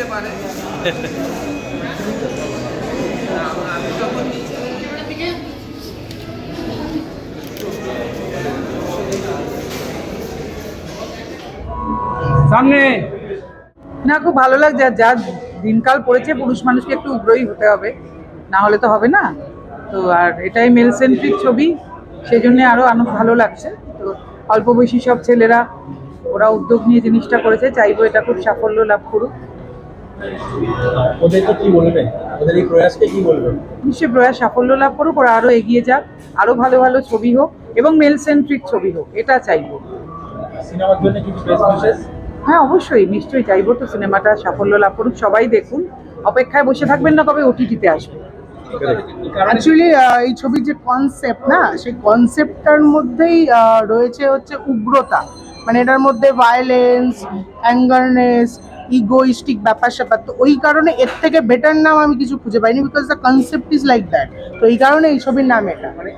নিতে পারে। আমি যখন সামনে। না খুব ভালো লাগছে। যা দিনকাল পড়েছে পুরুষ মানুষকে একটু উগ্রই হতে হবে। না হলে তো হবে না। তো আর এটাই মেল সেন্ট্রিক ছবি। সেই জন্য আরও আনো ভালো লাগছে। তো অল্প বয়সী সব ছেলেরা ওরা উদ্যোগ নিয়ে জিনিসটা করেছে। চাইব এটা খুব সাফল্য লাভ করুক। ওদেরকে কি বলবেন ওদের এই প্রয়াসকে কি বলবেন নিশ্চয়ই প্রয়াস সাফল্য লাভ করুক ওরা আরও এগিয়ে যাক আরও ভালো ভালো ছবি হোক এবং মেল সেন্ট্রিক ছবি হোক এটা চাইব। সিনেমার জন্য কিছু হ্যাঁ অবশ্যই নিশ্চয়ই চাইব তো সিনেমাটা সাফল্য লাভ করুক সবাই দেখুন। অপেক্ষায় বসে থাকবেন না কবে ওটিটিতে আসবে। অ্যাকচুয়ালি এই ছবির যে কনসেপ্ট না সেই কনসেপ্টটার মধ্যেই রয়েছে হচ্ছে উগ্রতা। মানে এটার মধ্যে ভায়োলেন্স অ্যাঙ্গারনেস ইগোইস্টিক ব্যাপার স্যাপার। তো ওই কারণে এর থেকে বেটার নাম আমি কিছু খুঁজে পাইনি because the concept is like that তো এই কারণে এই ছবির নাম এটা। মানে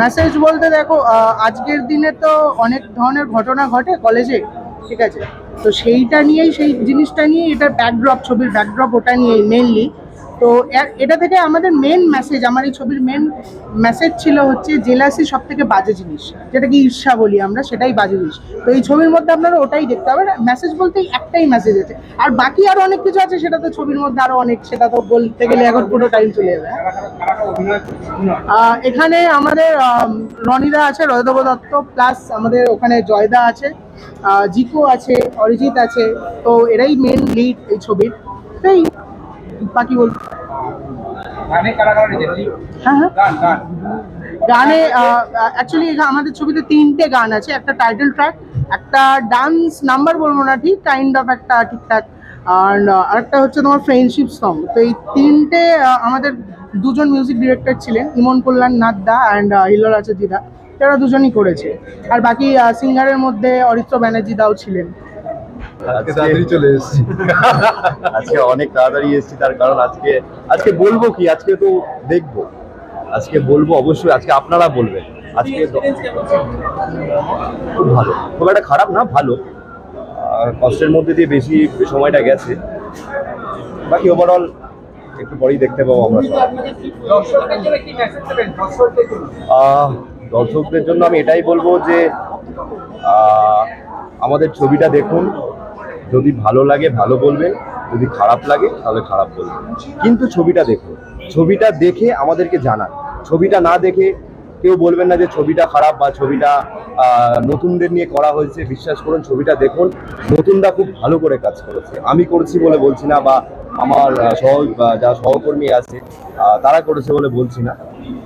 মেসেজ বলতে দেখো আজকের দিনে তো অনেক ধরনের ঘটনা ঘটে কলেজে ঠিক আছে? তো সেইটা নিয়েই সেই জিনিসটা নিয়ে এটার ব্যাকড্রপ ছবির ব্যাকড্রপ ওটা নিয়েই মেনলি তো এটা থেকে আমাদের মেন মেসেজ আমার এই ছবির মেন মেসেজ ছিল হচ্ছে জেলাসি সব থেকে বাজে জিনিস। যেটাকে ঈর্ষা বলি আমরা, সেটাই বাজে জিনিস। তো এই ছবির মধ্যে আপনারা ওটাই দেখতে হবে মেসেজ বলতে একটাই মেসেজ আছে। আর বাকি আরও অনেক কিছু আছে, সেটা তো ছবির মধ্যে আরও অনেক, সেটা তো বলতে গেলে এখন পুরো টাইম চলে যাবে। এখানে আমাদের রনিদা আছে রয়দেব দত্ত প্লাস আমাদের ওখানে জয়দা আছে জিকো আছে, অরিজিৎ আছে। তো এরাই মেন লিড এই ছবির। তাই বাকি বল গানে রেজেন্ট হ্যাঁ হ্যাঁ। গান অ্যাকচুয়ালি আমাদের ছবিতে তিনটে গান আছে একটা টাইটেল ট্র্যাক একটা ডান্স নাম্বার বলব না ঠিক কাইন্ড অফ একটা ঠিকঠাক আর আরেকটা হচ্ছে তোমার ফ্রেন্ডশিপ সং তো এই তিনটে আমাদের দুজন মিউজিক ডিরেক্টর ছিলেন ইমন কল্যাণ নাথদা অ্যান্ড হিলোর আছে দিদা তারা দুজনই করেছে। আর বাকি সিঙ্গারের মধ্যে অরিত্র ব্যানার্জি দাও ছিলেন। চলে এসেছি। আজকে অনেক তাড়াতাড়ি এসেছি, তার কারণ আজকে আজকে বলব কি, আজকে তো দেখব। আজকে বলব অবশ্যই, আজকে আপনারা বলবেন। আজকে খুব ভালো। খুব একটা খারাপ না, ভালো। কষ্টের মধ্যে দিয়ে বেশি সময়টা গেছে। বাকি ওভারঅল একটু পরেই দেখতে পাবো আমরা দর্শকদের জন্য আমি এটাই বলব যে আমাদের ছবিটা দেখুন। যদি ভালো লাগে, ভালো বলবেন যদি খারাপ লাগে, তাহলে খারাপ বলবেন কিন্তু ছবিটা দেখুন ছবিটা দেখে আমাদেরকে জানান। ছবিটা না দেখে কেউ বলবেন না যে ছবিটা খারাপ বা ছবিটা নতুনদের নিয়ে করা হয়েছে। বিশ্বাস করুন, ছবিটা দেখুন। নতুনরা খুব ভালো করে কাজ করেছে। আমি করছি বলে বলছি না বা আমার সহ যারা সহকর্মী আছে তারা করেছে বলে বলছি না।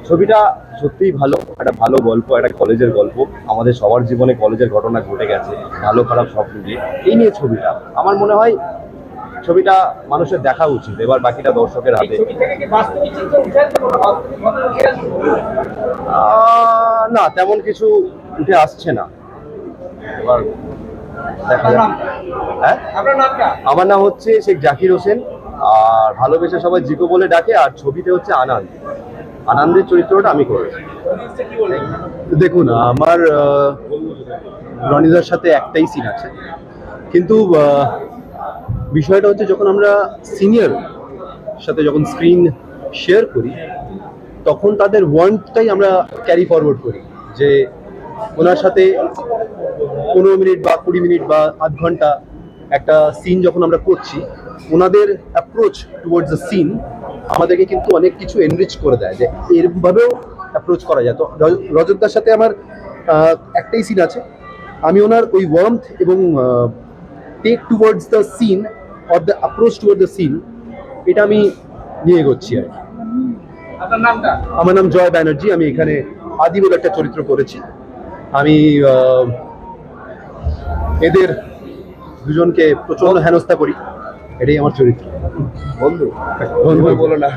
ছবিটা সত্যিই ভালো একটা ভালো গল্প একটা কলেজের গল্প। আমাদের সবার জীবনে কলেজের ঘটনা ঘটে গেছে ভালো খারাপ সব মিলিয়ে। এই নিয়ে ছবিটা আমার মনে হয় ছবিটা মানুষের দেখা উচিত এবার বাকিটা দর্শকের হাতে। না তেমন কিছু উঠে আসছে না। এবার দেখা যাক। হ্যাঁ? আমার নাম হচ্ছে শেখ জাকির হোসেন। আর ভালোবেসে সবাই জিকো বলে ডাকে, আর ছবিতে হচ্ছে আনন্দ। আনন্দের চরিত্রটা আমি করেছি। কি দেখুন, আমার রনিদার সাথে একটাই সিন আছে। কিন্তু বিষয়টা হচ্ছে যখন আমরা সিনিয়র সাথে যখন স্ক্রিন শেয়ার করি, তখন তাদের ওয়ান্টটাই আমরা ক্যারি ফরওয়ার্ড করি। যে ওনার সাথে পনেরো মিনিট বা কুড়ি মিনিট বা আধ ঘণ্টা একটা সিন যখন আমরা করছি ওনাদের অ্যাপ্রোচ টুয়ার্ডস দ্য সিন আমাদেরকে কিন্তু অনেক কিছু এনরিচ করে দেয় যে এরভাবেও অ্যাপ্রোচ করা যায়। তো রজতদার সাথে আমার একটাই সিন আছে। আমি ওনার ওই ওয়ার্মথ এবং take towards the scene or the approach toward the scene এটা আমি নিয়ে এগোচ্ছি আর কি। আমার নাম জয় ব্যানার্জি আমি এখানে আদি বলে একটা চরিত্র করেছি। আমি এদের দুজনকে প্রচণ্ড হেনস্থা করি। এটাই আমার চরিত্র। বন্ধু বলো না।